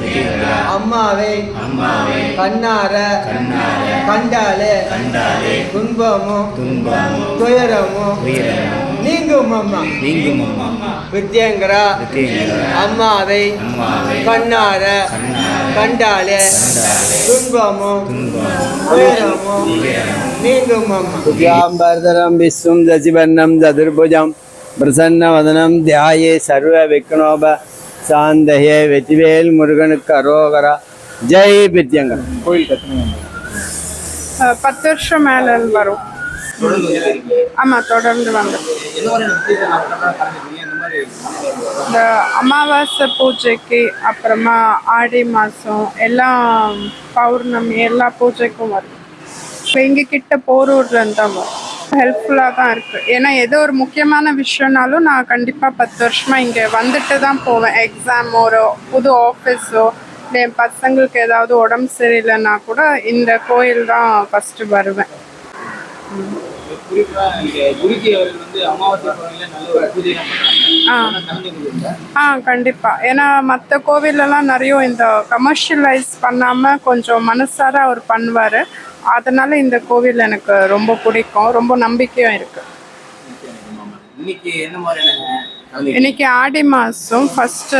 மீரா அம்மாவே. கண்ணார. கண்டாலே. துன்பமும் துயரமும் நீங்கும் அம்மா. நீங்கும் அம்மா. வித்யங்கரா அம்மாவை. கண்ணார. கண்டாலே. துன்பமும் துயரமும் நீங்கும் அம்மா. சுக்யாம்பரதரம் விஸ்வம் தசிபன்னம் சதுர்புஜம் பிரசன்ன வதனம் தியாயே சர்வ விக்னோப சாந்தயே வெற்றிவேல் முருகனுக்கு அரோகரா. ஜெய் பித்யங்கர் கோயில் கட்டணம் பத்து வருஷம் மேல வரும். ஆமா தொடர்ந்து வந்து. இந்த அமாவாசை பூஜைக்கு அப்புறமா ஆடி மாசம் எல்லாம் பௌர்ணமி எல்லா பூஜைக்கும் வரும். இப்போ எங்க கிட்ட போரூர்ல இருந்து தான் வரும். ஹெல்ப்ஃபுல்லாக தான் இருக்கு. ஏன்னா ஏதோ ஒரு முக்கியமான விஷயம்னாலும் நான் கண்டிப்பா பத்து வருஷமா இங்க வந்துட்டு தான் போவேன். எக்ஸாம் ஒரு புது ஆஃபீஸோ இல்லை என் பசங்களுக்கு ஏதாவது உடம்பு சரியில்லைன்னா கூட இந்த கோயில் தான் ஃபர்ஸ்ட் வருவேன். ஆ. ஆ கண்டிப்பா. ஏன்னா மற்ற கோவிலெல்லாம் நிறைய இந்த கமர்ஷியலைஸ் பண்ணாம கொஞ்சம் மனசார அவர் பண்ணுவாரு. அதனால இந்த கோவில் எனக்கு ரொம்ப பிடிக்கும். ரொம்ப நம்பிக்கையும் இருக்கு. இன்னைக்கு என்ன மாதிரியான இன்னைக்கு ஆடி மாசம் ஃபர்ஸ்ட்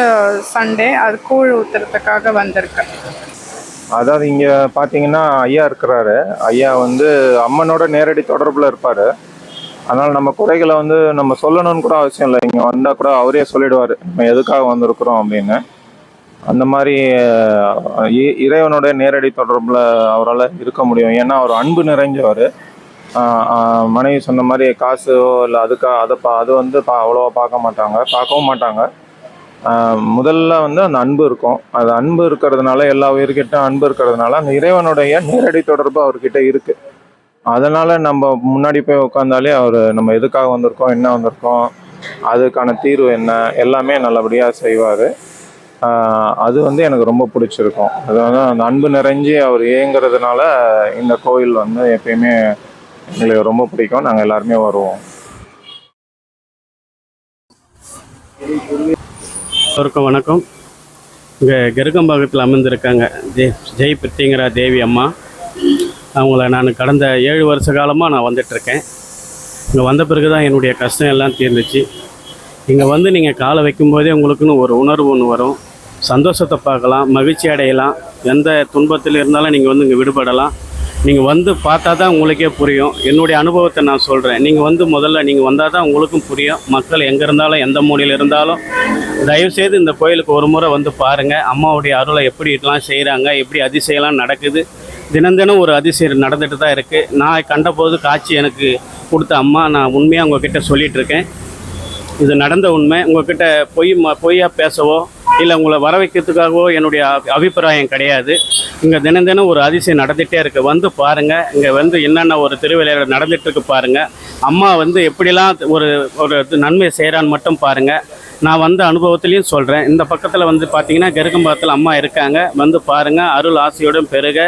சண்டே அது கூழ் ஊத்துறதுக்காக வந்திருக்கேன் அதாவது இங்க பாத்தீங்கன்னா ஐயா இருக்கிறாரு. ஐயா வந்து அம்மனோட நேரடி தொடர்புல இருப்பாரு. அதனால நம்ம குறைகளை வந்து நம்ம சொல்லணும்னு கூட அவசியம் இல்லை. இங்க வந்தா கூட அவரே சொல்லிடுவாரு. நம்ம எதுக்காக வந்திருக்கிறோம் அப்படின்னு. அந்த மாதிரி இ- இறைவனோட நேரடி தொடர்பில் அவரால் இருக்க முடியும். ஏன்னா அவர் அன்பு நிறைஞ்சவர். மனைவி சொன்ன மாதிரி காசோ இல்லை அதுக்காக அதை பா அது வந்து பா அவ்வளோவா பார்க்க மாட்டாங்க. பார்க்கவும் மாட்டாங்க. முதல்ல வந்து அந்த அன்பு இருக்கும். அது அன்பு இருக்கிறதுனால எல்லா உயிர்கிட்டும் அன்பு இருக்கிறதுனால அந்த இறைவனுடைய நேரடி தொடர்பு அவர்கிட்ட இருக்குது அதனால் நம்ம முன்னாடி போய் உட்காந்தாலே அவர் நம்ம எதுக்காக வந்திருக்கோம் என்ன வந்திருக்கோம் அதுக்கான தீர்வு என்ன எல்லாமே நல்லபடியாக செய்வார். அது வந்து எனக்கு ரொம்ப பிடிச்சிருக்கும். அது வந்து அந்த அன்பு நிறைஞ்சி அவர் ஏங்கிறதுனால இந்த கோயில் வந்து எப்பயுமே எங்களுக்கு ரொம்ப பிடிக்கும். நாங்கள் எல்லாருமே வருவோம். எல்லோருக்கும் வணக்கம். இங்கே கருகம்பாக்கத்தில் அமர்ந்திருக்காங்க. ஜெய் ஜெய் பிரித்திங்கிற தேவி அம்மா. அவங்கள நான் கடந்த ஏழு வருஷ காலமாக நான் வந்துட்டுருக்கேன் இங்கே வந்த பிறகு தான் என்னுடைய கஷ்டம் எல்லாம் தீர்ந்துச்சு. இங்கே வந்து நீங்கள் காலை வைக்கும்போதே உங்களுக்குன்னு ஒரு உணர்வு ஒன்று வரும். சந்தோஷத்தை பார்க்கலாம் மகிழ்ச்சி அடையலாம். எந்த துன்பத்தில் இருந்தாலும் நீங்கள் வந்து இங்கே விடுபடலாம். நீங்கள் வந்து பார்த்தா தான் உங்களுக்கே புரியும். என்னுடைய அனுபவத்தை நான் சொல்கிறேன் நீங்கள் வந்து முதல்ல நீங்கள் வந்தால் தான் உங்களுக்கும் புரியும். மக்கள் எங்கே இருந்தாலும் எந்த மூலையில் இருந்தாலும் தயவுசெய்து இந்த கோயிலுக்கு ஒரு முறை வந்து பாருங்கள் அம்மாவுடைய அருளை எப்படி இதெல்லாம் செய்கிறாங்க எப்படி அதிசயம்லாம் நடக்குது. தினம் தினம் ஒரு அதிசயம் நடந்துட்டு தான் இருக்குது நான் கண்டபோது காட்சி எனக்கு கொடுத்த அம்மா நான் உண்மையாக உங்ககிட்ட சொல்லிகிட்ருக்கேன் இது நடந்த உண்மை. உங்ககிட்ட பொய் ம பொய்யா பேசவோ இல்லை உங்களை வர வைக்கிறதுக்காகவோ என்னுடைய அபிப்பிராயம் கிடையாது. இங்கே தினம் தினம் ஒரு அதிசயம் நடந்துகிட்டே இருக்குது வந்து பாருங்கள் இங்கே வந்து என்னென்ன ஒரு திருவிளையாடல் நடந்துகிட்ருக்கு பாருங்கள் அம்மா வந்து எப்படிலாம் ஒரு ஒரு நன்மை செய்கிறான்னு மட்டும் பாருங்கள் நான் வந்த அனுபவத்துலேயும் சொல்கிறேன் இந்த பக்கத்தில் வந்து பார்த்தீங்கன்னா கருக்கம்பாக்கத்தில் அம்மா இருக்காங்க. வந்து பாருங்கள் அருள் ஆசையோடும் பெருக.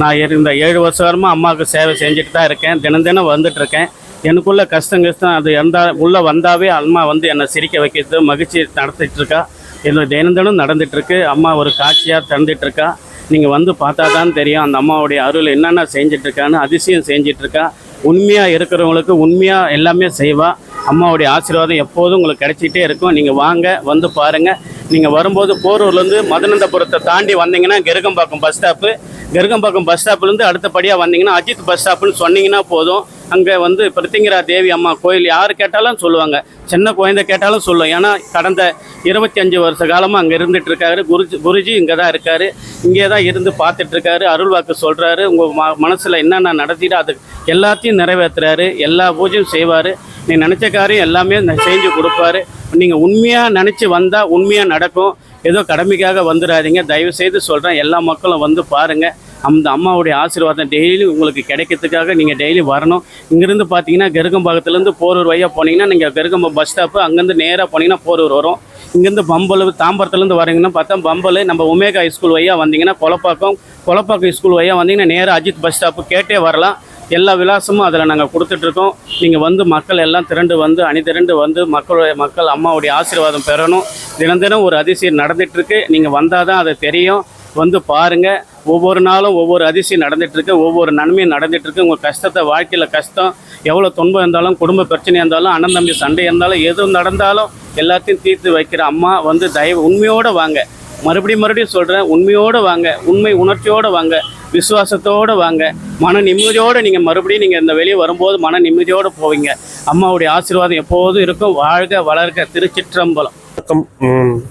நான் இந்த ஏழு வருஷமாக அம்மாவுக்கு சேவை செஞ்சுட்டு தான் இருக்கேன். தினம் தினம் வந்துட்டுருக்கேன் எனக்குள்ள கஷ்டம் கஷ்டம் அது எந்த உள்ளே வந்தாவே அம்மா வந்து என்னை சிரிக்க வைக்கிறது மகிழ்ச்சி நடத்திட்டு இதில் என்னோட நடந்துகிட்ருக்கு அம்மா ஒரு காட்சியாக திறந்துட்டுருக்கா நீங்கள் வந்து பார்த்தா தான் தெரியும் அந்த அம்மாவுடைய அருள் என்னென்ன செஞ்சிட்ருக்கான்னு அதிசயம் செஞ்சிட்ருக்கா உண்மையாக இருக்கிறவங்களுக்கு உண்மையாக எல்லாமே செய்வா. அம்மாவுடைய ஆசீர்வாதம் எப்போதும் உங்களுக்கு கிடைச்சிட்டே இருக்கும். நீங்கள் வாங்க வந்து பாருங்கள் நீங்கள் வரும்போது போரூர்லேருந்து மதுனந்தபுரத்தை தாண்டி வந்தீங்கன்னா Kerugambakkam bus stop. Kerugambakkam bus ஸ்டாப்லேருந்து அடுத்தபடியாக வந்தீங்கன்னா அஜித் பஸ் ஸ்டாப்புன்னு சொன்னீங்கன்னா போதும். அங்கே வந்து பிரத்திங்கரா தேவி அம்மா கோயில் யார் கேட்டாலும் சொல்லுவாங்க. சின்ன குழந்தை கேட்டாலும் சொல்லும். ஏன்னா கடந்த இருபத்தி அஞ்சு வருஷ காலமாக அங்கே இருந்துட்டு இருக்காரு. குருஜி குருஜி இங்கே தான் இருக்காரு. இங்கே தான் இருந்து பார்த்துட்டு இருக்காரு. அருள்வாக்கு சொல்கிறாரு உங்கள் ம மனசில் என்னென்ன நடத்திட்டு அது எல்லாத்தையும் நிறைவேற்றுறாரு எல்லா பூஜையும் செய்வார். நீ நினச்ச காரியம் எல்லாமே செஞ்சு கொடுப்பாரு. நீங்கள் உண்மையாக நினச்சி வந்தால் உண்மையாக நடக்கும். ஏதோ கடமைக்காக வந்துடாதீங்க தயவு செய்து சொல்கிறேன் எல்லா மக்களும் வந்து பாருங்கள் அந்த அம்மாவுடைய ஆசீர்வாதம் டெய்லி உங்களுக்கு கிடைக்கிறதுக்காக நீங்கள் டெய்லி வரணும். இங்கேருந்து பார்த்தீங்கன்னா கருகம்பாக்கத்துலேருந்து போரூர் வழியாக போனீங்கன்னா நீங்கள் கருகம்பம் பஸ் ஸ்டாப்பு அங்கேருந்து நேராக போனீங்கன்னா போரூர் வரும். இங்கேருந்து பம்பல் தாம்பரத்துலேருந்து வரீங்கன்னா பார்த்தா பம்பல் நம்ம உமேகா ஸ்கூல் வழியாக வந்தீங்கன்னா கொலப்பாக்கம். கொலப்பாக்கம் ஸ்கூல் வழியாக வந்தீங்கன்னா நேராக அஜித் பஸ் ஸ்டாப்பு கேட்டே வரலாம். எல்லா விலாசமும் அதில் நாங்கள் கொடுத்துட்ருக்கோம் நீங்கள் வந்து மக்கள் எல்லாம் திரண்டு வந்து அணி திரண்டு வந்து மக்களுடைய மக்கள் அம்மாவுடைய ஆசீர்வாதம் பெறணும். தினம் தினம் ஒரு அதிசயம் நடந்துகிட்ருக்கு நீங்கள் வந்தால் தான் அது தெரியும். வந்து பாருங்கள் ஒவ்வொரு நாளும் ஒவ்வொரு அதிசயம் நடந்துகிட்ருக்கு ஒவ்வொரு நன்மையும் நடந்துகிட்ருக்கு. உங்கள் கஷ்டத்தை வாழ்க்கையில் கஷ்டம் எவ்வளோ துன்பம் இருந்தாலும் குடும்ப பிரச்சனை இருந்தாலும் அண்ணன் தம்பி சண்டை இருந்தாலும் எது நடந்தாலும் எல்லாத்தையும் தீர்த்து வைக்கிற அம்மா வந்து தயவு உண்மையோடு வாங்க. மறுபடியும் மறுபடியும் சொல்கிறேன் உண்மையோடு வாங்க உண்மை உணர்ச்சியோடு வாங்க விசுவாசத்தோடு வாங்க. மன நிம்மதியோடு நீங்கள் மறுபடியும் நீங்கள் இந்த வெளியே வரும்போது மன நிம்மதியோடு போவீங்க. அம்மாவுடைய ஆசீர்வாதம் எப்போதும் இருக்கும். வாழ்க வளர்க திருச்சிற்றம்பலம். வணக்கம்.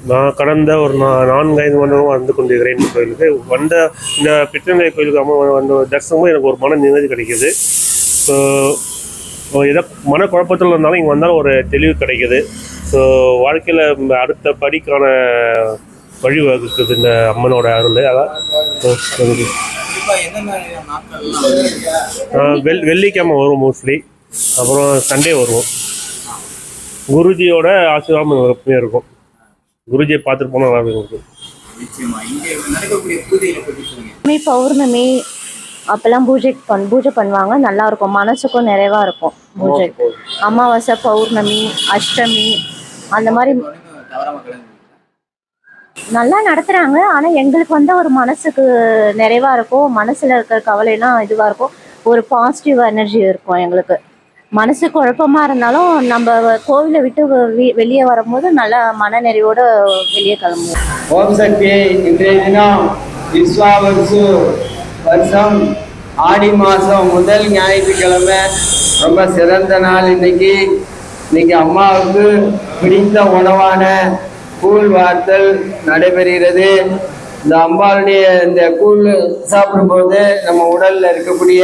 நான் கடந்த ஒரு நா- நான்கு ஐந்து மண்டலம் வந்து கொண்டிருக்கிறேன் இந்த கோயிலுக்கு. வந்த இந்த பித்தங்கை கோயிலுக்கு அம்மா வந்த தரிசனமும் எனக்கு ஒரு மன நிம்மதி கிடைக்குது. ஸோ எதோ மன குழப்பத்தில் இருந்தாலும் இங்கே வந்தாலும் ஒரு தெளிவு கிடைக்குது. ஸோ வாழ்க்கையில் அடுத்த படிக்கான வழி வகுக்குது இந்த அம்மனோட அருள். அதான் வெள் வெள்ளிக்கிழமை வரும் மோஸ்ட்லி அப்புறம் சண்டே வருவோம். குருஜியோட ஆசீர்வாதம் எப்பவுமே இருக்கும். குருஜியை பார்த்துட்டு போனால் நல்லா இருக்கும். நிச்சயமா. இங்க நடக்கக்கூடிய பூஜைகளை பற்றி சொல்லுங்க. மே பௌர்ணமி அப்பெல்லாம் பூஜை பண் பூஜை பண்ணுவாங்க. நல்லா இருக்கும். மனசுக்கும் நிறைவா இருக்கும் பூஜை. அமாவாசை பௌர்ணமி அஷ்டமி அந்த மாதிரி நல்லா நடத்துறாங்க. ஆனா எங்களுக்கு வந்து ஒரு மனசுக்கு நிறைவா இருக்கும். மனசுல இருக்கிற கவலையெல்லாம் இதுவா இருக்கும். ஒரு பாசிட்டிவ் எனர்ஜி இருக்கும் எங்களுக்கு. மனசு குழப்பமா இருந்தாலும் நம்ம கோவிலை விட்டு வெளியே வரும்போது நல்ல மன நிறைவோட வெளியே கிளம்புவோம். ஓம் சக்தி இன்றைய தினம் விஸ்வாவசு வருஷம் ஆடி மாதம் முதல் ஞாயிற்றுக்கிழமை. ரொம்ப சிறந்த நாள் இன்னைக்கு. இன்னைக்கு அம்மாவுக்கு பிடித்த உணவான கூழ் வார்த்தல் நடைபெறுகிறது. இந்த அம்பாளுடைய இந்த கூழ் சாப்பிடும்போது நம்ம உடலில் இருக்கக்கூடிய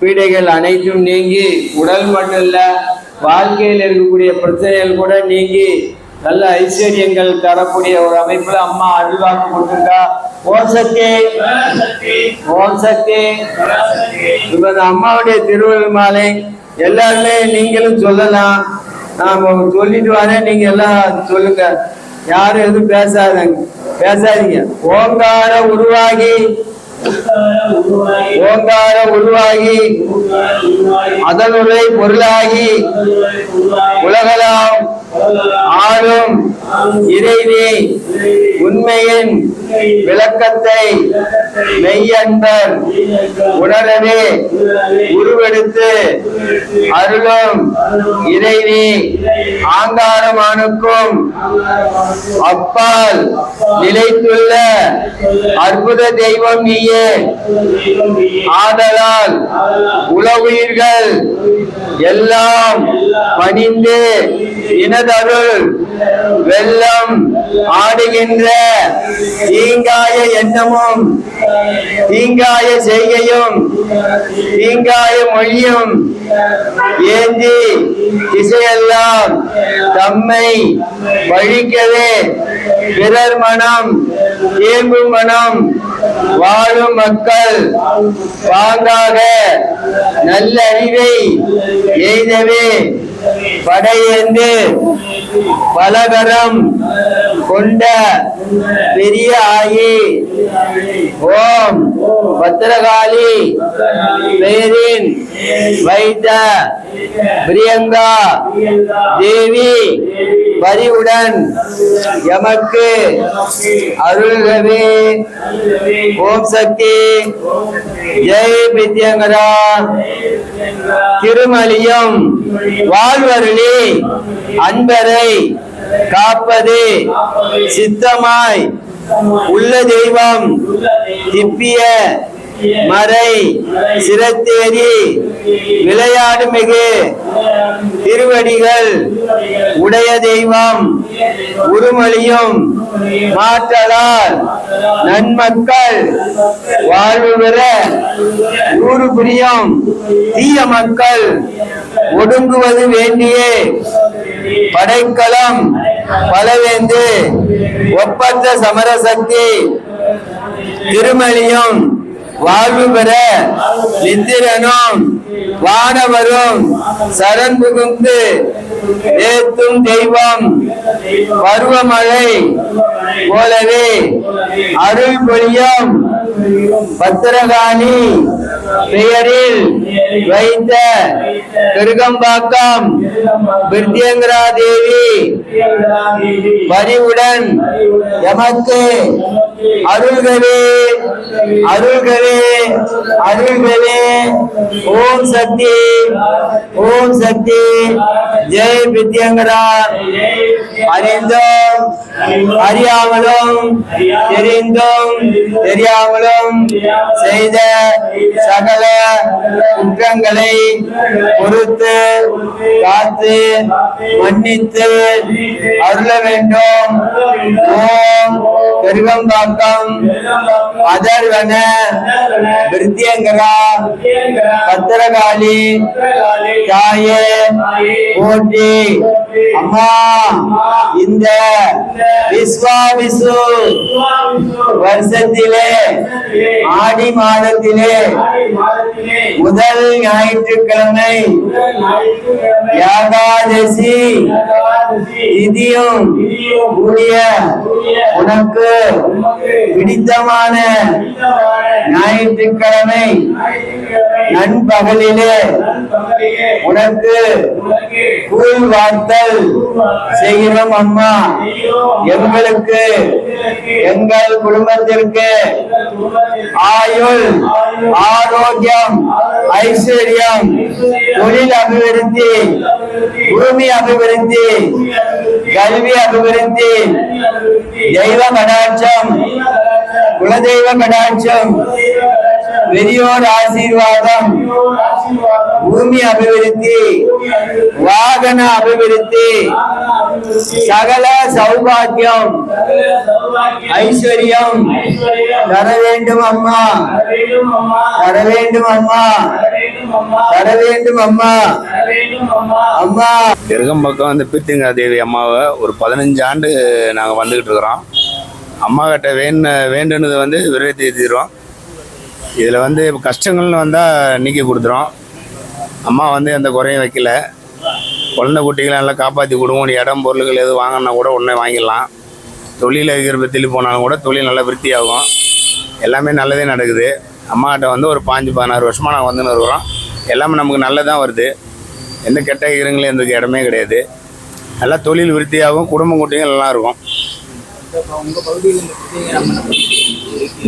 பீடைகள் அனைத்தும் நீங்கி உடல் மட்டும் இல்ல வாழ்க்கையில் இருக்கக்கூடிய பிரச்சனைகள் கூட நீங்கி நல்ல ஐஸ்வர்யங்கள் தரக்கூடிய ஒரு அமைப்புல அம்மா அருள்வாக்கு கொடுத்துருக்கா. ஓம் சக்தி. ஓம் சக்தி. இப்ப அம்மாவுடைய திருவள்ளுவர் மாலை எல்லாருமே நீங்களும் சொல்லலாம். நான் சொல்லிட்டு வரேன் நீங்க எல்லாம் சொல்லுங்க. யாரும் எதுவும் பேசாதங்க பேசாதீங்க. ஓங்கார உருவாகி ஓங்கார உருவாகி அதனுடைய பொருளாகி உலகலாம் ஆளும் இறைவே உண்மையின் விளக்கத்தை மெய்யன்பர் உணரவே உருவெடுத்து அருளும் இறைவே ஆங்காரமானுக்கும் அப்பால் நிலைத்துள்ள அற்புத தெய்வம் நீயே. ஆதலால் உலவுயிர்கள் எல்லாம் பணிந்து இனதருள் வெள்ளம் ஆடுகின்ற தீங்காய எண்ணமும் தீங்காய செய்கையும் தீங்காய மொழியும் ஏந்தி திசையெல்லாம் தம்மை வழிக்கவே. பிறர் மனம் ஏம்பும் மனம் வாழும் மக்கள் வாங்காக நல்ல அறிவை எய்தவே. படையேந்து பலகரம் கொண்ட பெரிய ஆயி. ஓம் பத்திரகாளி பெயரின் வைத்த பிரியங்கா தேவி. வரியுடன் எமக்கு அருள்கவே ஓம் சக்தி. ஜெய் வித்யங்கரா திருமலியும் வாழ்வருளி அன்பரை காப்பது. சித்தமாய் உள்ள தெய்வம் திப்பிய மறை சிரத்தேரி விளையாடுமிகு. திருவடிகள் உடைய தெய்வம் உருமொழியும் மாற்றலால் நன்மக்கள் வாழ்வு பெற ஊறு புரியும். தீய மக்கள் ஒடுங்குவது வேண்டியே. படைக்கலம் பலவேந்து ஒப்பற்ற சமரசக்தி திருமலியும் வாழ்வு பெற நித்திரனும் வானவரும் சரண் புகுந்து ஏத்தும் தெய்வம். பருவமழை போலவே அருள் பொழியம். பத்திரகாணி பெயரில் வைத்த பெருகம்பாக்கம் பிருத்தியங்கரா தேவி பரிவுடன் எமக்கு அருள்களே அருள்களே அருள்களே ஓம் சக்தி ஓம் சக்தி. ஜெய். வித்யங்கரா அறிந்தோம் அறியாமலும் தெரிந்தும் தெரியாமலும் செய்த சகல குற்றங்களை பொறுத்து காத்து மன்னித்து அருள வேண்டும். ஓம் பெருகம்பாக்கம் அதர்வன விருத்தியங்கரா பத்திரகாளி தாயே போற்றி அம்மா இந்த விஸ்வாவிசு வருஷத்திலே ஆடி மாதத்திலே முதல் ஞாயிற்றுக்கிழமை யாகாதசி திதியும் கூடிய உனக்கு பிடித்தமான ஞாயிற்றுக்கிழமை நண்பகலிலே உனக்கு கூழ் வார்த்தல் செய்கிறோம் அம்மா. எங்களுக்கு எங்கள் குடும்பத்திற்கு ஆயுள் ஆரோக்கியம் ஐஸ்வர்யம் தொழில் அபிவிருத்தி பூமி அபிவிருத்தி கல்வி அபிவிருத்தி தெய்வ கடாட்சம் குலதெய்வ கடாட்சம் பெரியோர் ஆசீர்வாதம். பூமி அபிவிருத்தி வாகன அபிவிருத்தி சகல சௌபாகியம் ஐஸ்வர்யம் தர வேண்டும் அம்மா. தர வேண்டும் அம்மா. தர வேண்டும் அம்மா. அம்மா. எருகம்பக்கம் வந்து பீர்த்திங்கா தேவி அம்மாவை ஒரு பதினஞ்சு ஆண்டு நாங்கள் வந்துக்கிட்டு இருக்கிறோம். அம்மா கிட்ட வேண வேண்டுனது வந்து விரைத்தி தீரும் இதில் வந்து இப்போ கஷ்டங்கள்னு வந்தால் நீக்கி கொடுத்துரும். அம்மா வந்து எந்த குறையும் வைக்கல. குழந்தை குட்டிகளை நல்லா காப்பாற்றி கொடுவோம் இடம் பொருள்கள் எதுவும் வாங்கினா கூட உடனே வாங்கிடலாம். தொழில் இருக்கிற போனாலும் கூட தொழில் நல்லா விருத்தியாகும். எல்லாமே நல்லதே நடக்குது. அம்மாகிட்ட வந்து ஒரு பாஞ்சு பதினாறு வருஷமாக நாங்கள் வந்துன்னு இருக்கிறோம். எல்லாமே நமக்கு நல்லதான் வருது. எந்த கெட்ட இருங்களும் எந்த இடமே கிடையாது. நல்லா தொழில் விருத்தியாகவும் குடும்பம் குட்டியும் நல்லா இருக்கும்.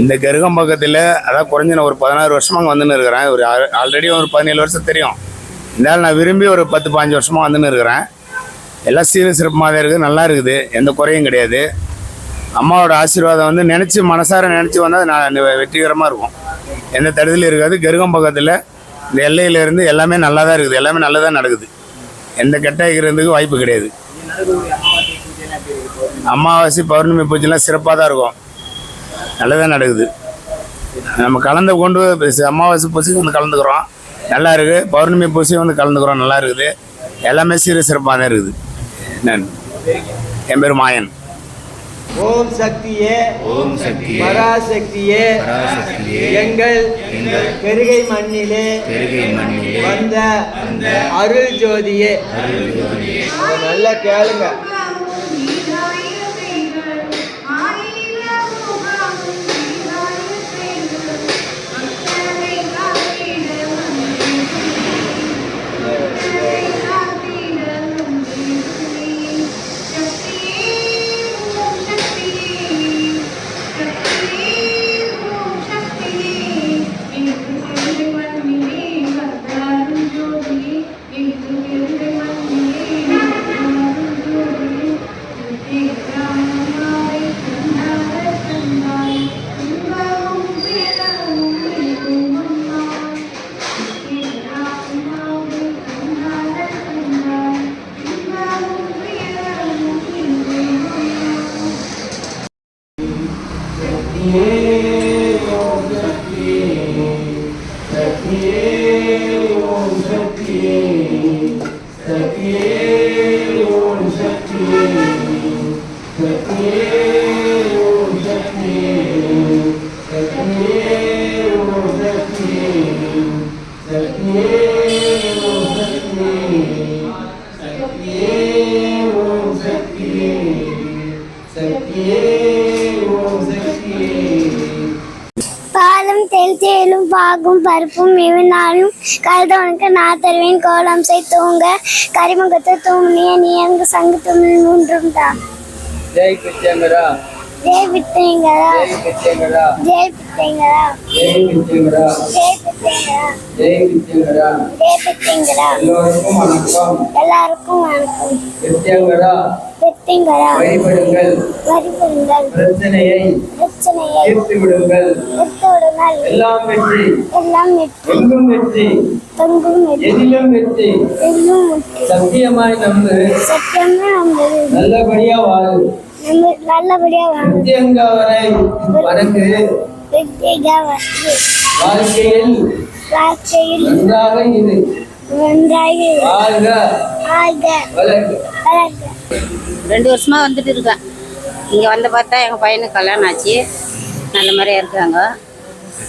இந்த கருகம் பக்கத்தில் அதான் குறைஞ்ச நான் ஒரு பதினாறு வருஷமாக அங்கே வந்துன்னு இருக்கிறேன். ஒரு ஆல்ரெடி ஒரு பதினேழு வருஷம் தெரியும். இருந்தாலும் நான் விரும்பி ஒரு பத்து பாஞ்சு வருஷமாக வந்துன்னு இருக்கிறேன். எல்லாம் சீரும் சிறப்புமாக தான் இருக்குது நல்லா இருக்குது. எந்த குறையும் கிடையாது. அம்மாவோட ஆசீர்வாதம் வந்து நினச்சி மனசார நினச்சி வந்தால் நான் வெற்றிகரமாக இருக்கும். எந்த தடுதலும் இருக்காது. கருகம் பக்கத்தில் இந்த எல்லையிலேருந்து எல்லாமே நல்லா தான் இருக்குது. எல்லாமே நல்லதாக நடக்குது. எந்த கெட்ட இருக்கிறதுக்கு வாய்ப்பு கிடையாது. அமாவாசை பௌர்ணமி பூஜைலாம் சிறப்பாக தான் இருக்கும். நல்லதாக நடக்குது. நம்ம கலந்து கொண்டு அமாவாசை பூஜைக்கு வந்து கலந்துக்கிறோம். நல்லா இருக்குது பௌர்ணமி பூஜையும் வந்து கலந்துக்கிறோம். நல்லா இருக்குது. எல்லாமே சீர சிறப்பாக தான் இருக்குது. நான். என் பேர் மாயன். ஓம் சக்தியே ஓம் சக்தியே பராசக்தியே பராசக்தியே எங்கள் பெருகை மண்ணிலே பெருகை மண்ணிலே வந்த அருள் ஜோதியே. நல்லா கேளுங்க. E மிகுந்தாலும் கருதவனுக்கு நான் தருவேன். கோலம் செய் தூங்க. கரிமுகத்து தூணிய நீ அங்கு சங்கு துணில் மூன்றும் தான் ஜெய் பிச்சங்கரா ஜெய் பித்தேங்கரா ஜெய் பிச்சங்கரா ஜெய் பிச்சங்கரா ஜெய் பிச்சங்கரா ஜெய் பித்தேங்கரா எல்லோருக்கும் வணக்கம். எல்லாருக்கும் வணக்கம். பிச்சங்கரா பித்தேங்கரா வழிபடுங்கள் வரிபடுங்கள் பிரச்சனையை பிரச்சனையை தீர்த்து விடுங்கள் விட்டு விடுங்கள் எல்லாம் வெற்றி. எல்லாம் வெற்றி. எங்கும் வெற்றி. தொங்கும் வெற்றி. எதிலும் வெற்றி. எங்கும் வெற்றி. சத்தியமாய் நம்பு. சத்தியமே நம்பது நல்லபடியா வாழு. நல்லபடியா வாழ. நித்தியங்க வரை வணக்கு வெற்றிகா வந்து வாழ்க்கையில் வாழ்க்கையில் நன்றாக இரு. ரெண்டு வருஷமா வந்துட்டு இருக்கேன். இங்கே வந்து பார்த்தா எங்கள் பையனுக்கு கல்யாணம் ஆச்சு. நல்ல மாதிரியா இருக்காங்க.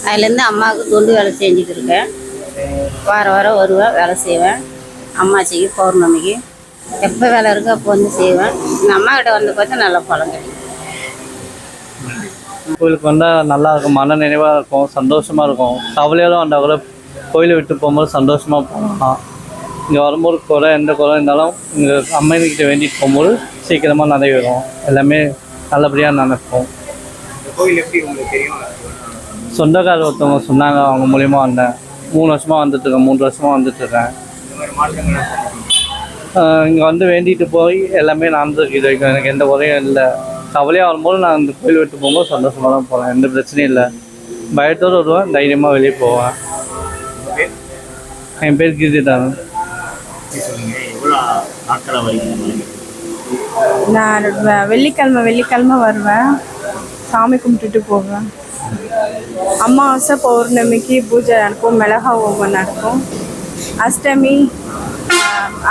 அதுலேருந்து அம்மாவுக்கு தொண்டு வேலை செஞ்சுட்டு இருக்கேன். வாரம் வாரம் வருவேன் வேலை செய்வேன். அம்மாச்சிக்கு பௌர்ணமிக்கு. எப்போ வேலை இருக்கோ அப்போ வந்து செய்வேன். எங்கள் அம்மா கிட்ட வந்து பார்த்தா நல்ல பழம் கிடைக்கும் கோயிலுக்கு வந்தால் நல்லா இருக்கும். மன நிறைவாக இருக்கும். சந்தோஷமாக இருக்கும். கவலையாக வந்தால் கூட கோயிலை விட்டு போகும்போது சந்தோஷமாக போகலாம். இங்கே வரும்போது குறை எந்த குறை இருந்தாலும் இங்கே அம்மைக்கிட்ட வேண்டிட்டு போகும்போது சீக்கிரமாக நிறைவேறும் எல்லாமே நல்லபடியாக நடக்கும். கோயில் எப்படி உங்களுக்கு தெரியும்? சொந்தக்காரர் ஒருத்தவங்க சொன்னாங்க அவங்க மூலியமா வந்தேன். மூணு வருஷமாக வந்துட்டுருக்கேன் மூன்று வருஷமாக வந்துட்டுருக்கேன் இங்கே வந்து வேண்டிட்டு போய் எல்லாமே நடந்துருக்கு இது வரைக்கும் எனக்கு எந்த குறையும் இல்லை. கவலையாக வரும்போது நான் இந்த கோயில் விட்டு போகும்போது சந்தோஷமாக தான் போகிறேன் எந்த பிரச்சனையும் இல்லை. பயத்தோடு வருவேன் தைரியமாக வெளியே போவேன். என் பேர் கீர்த்திதானன் நான் வெள்ளிக்கிழமை வெள்ளிக்கிழமை வருவேன். சாமி கும்பிட்டுட்டு போவேன். அமாவாசை பௌர்ணமிக்கு பூஜை நடக்கும் மிளகா ஓமம் நடக்கும். அஷ்டமி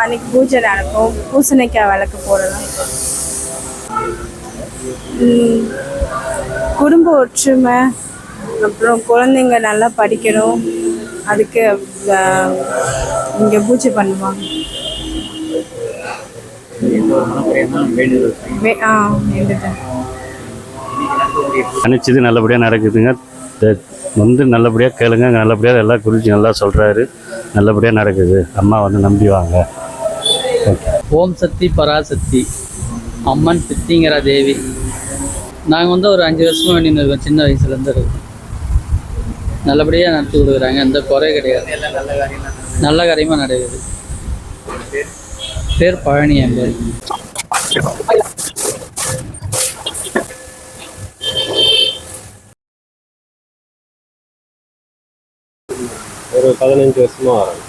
அன்னைக்கு பூஜை நடக்கும். பூசணிக்காய் விளக்கு போடலாம். குடும்ப ஒற்றுமை. அப்புறம் குழந்தைங்க நல்லா படிக்கணும். அதுக்கு இங்கே பூஜை பண்ணுவாங்க. ஆ வேண்டுதல். நினச்சது நல்லபடியாக நடக்குதுங்க. வந்து நல்லபடியாக கேளுங்க. நல்லபடியாக எல்லாம் குறித்து நல்லா சொல்கிறாரு நல்லபடியாக நடக்குது. அம்மா வந்து நம்பி வாங்க ஓகே ஓம் சக்தி பராசக்தி. அம்மன் சித்திங்கிற தேவி. நாங்கள் வந்து ஒரு அஞ்சு வருஷமா வேண்டின்னு இருக்கோம். சின்ன வயசுலேருந்து இருக்கோம். நல்லபடியாக நடத்தி கொடுக்குறாங்க. எந்த குறை கிடையாது. நல்ல காரியமாக நடக்குது. பேர் பழனி என் பேர் ஒரு பதினஞ்சு வருஷமா வரேன்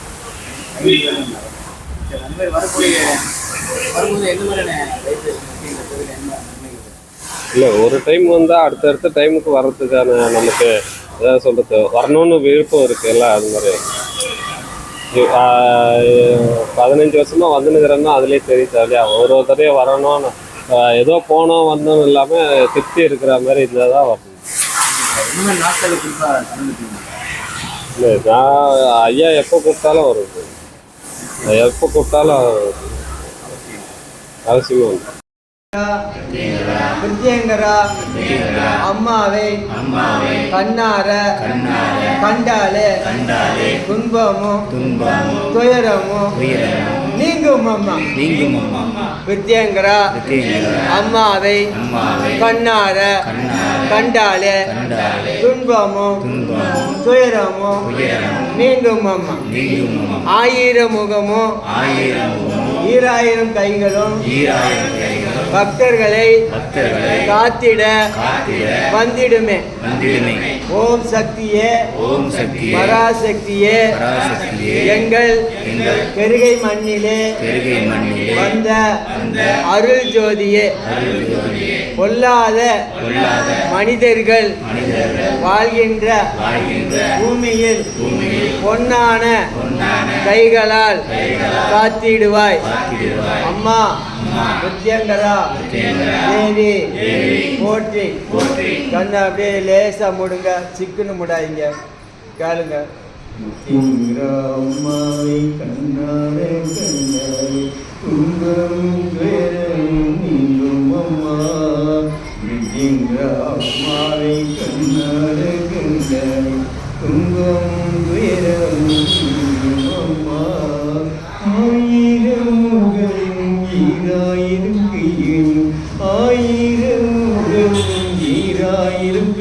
வரக்கூடிய இல்லை ஒரு டைம் வந்தால் அடுத்தடுத்த டைமுக்கு வர்றதுக்கான நமக்கு ஏதாவது சொல்கிறது வரணும்னு விருப்பம் இருக்குல்ல அது மாதிரி. பதினஞ்சு வருஷமா வந்துனுக்கிறேன்னா அதுலேயே தெரியும் ஜாலியாக ஒரு ஒரு தடவையும் வரணும்னு ஏதோ போனோம் வந்தோம் இல்லாமல் திருப்தி இருக்கிற மாதிரி இருந்தால் தான் வரணும். இல்லை நான் ஐயா எப்போ கூப்பிட்டாலும் வருது. எப்போ கூப்பிட்டாலும் அவசியமாக வந்து பிரித்யங்கரா அம்மாவை. கண்ணார. கண்டாலே துன்பமும். துயரமும். நீங்கும் அம்மா. நீங்கும் அம்மா. பிரித்யங்கரா அம்மாவை. கண்ணார. கண்டாலே துன்பமும். துயரமும். நீங்கும் அம்மா. ஆயிரம் முகமும். ஈராயிரம் கைகளும். பக்தர்களை காத்திட வந்திடுமே. ஓம் சக்தியே ஓம் சக்தியே. பராசக்தியே. பராசக்தியே. எங்கள் பெருகை மண்ணிலே பெருகை மண்ணிலே வந்த அருள் ஜோதியே. பொல்லாத மனிதர்கள் வாழ்கின்ற பூமியில் பொன்னான கைகளால் காத்திடுவாய். அம்மா முத்தியங்கரா தேவி. போற்றி. கண்ணை அப்படியே லேசா முடுங்க. சிக்குன்னு முடாதீங்க. கேளுங்க. அம்மாவை கண்ணாரே கண்ணாரே துன்பம் துயரம் நீங்கும் அம்மா. முத்தியங்கரா அம்மாவை கண்ணாரே கண்ணாரே துன்பம் துயரம் ஈராயிரம் ஈராயிரம்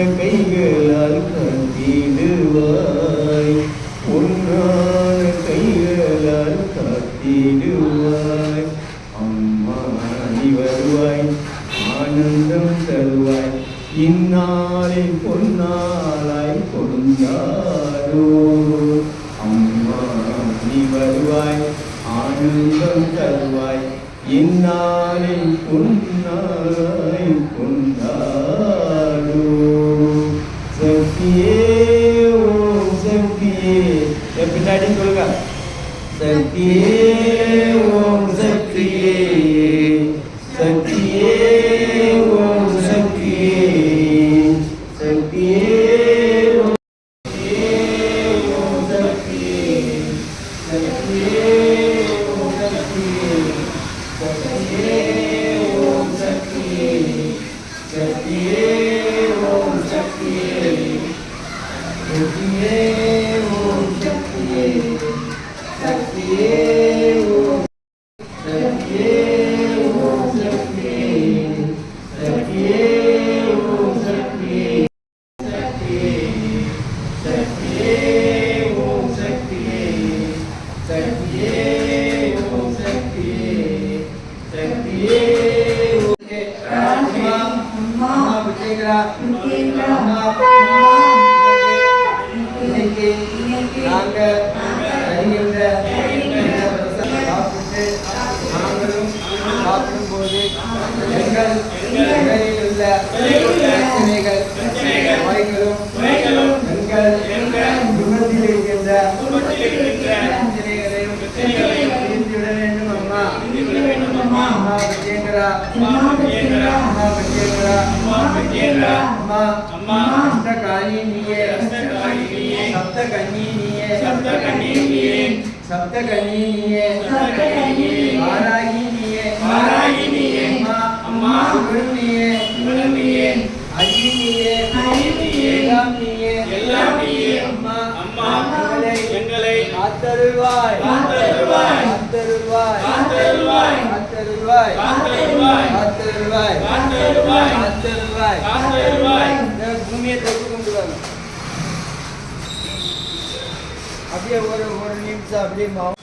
é சப்தகணியே சப்தகணியே வாராகினியே வாராகினியே அம்மா அம்மா சுகுருமியே சுகுருமியே அறிவினியே அறிவினியே எல்லாம் அம்மா அம்மா எங்களை எங்களை காத்தருள்வாய் காத்தருள்வாய் காத்தருள்வாய் காத்தருள்வாய் காத்தருள்வாய் காத்தருள்வாய் காத்தருள்வாய் காத்தருள்வாய் காத்தருள்வாய் காத்தருள்வாய் பூமியை தொகுந்து கொண்டு வரணும் அப்படியே ஒரு ஒரு precisa abrir mão.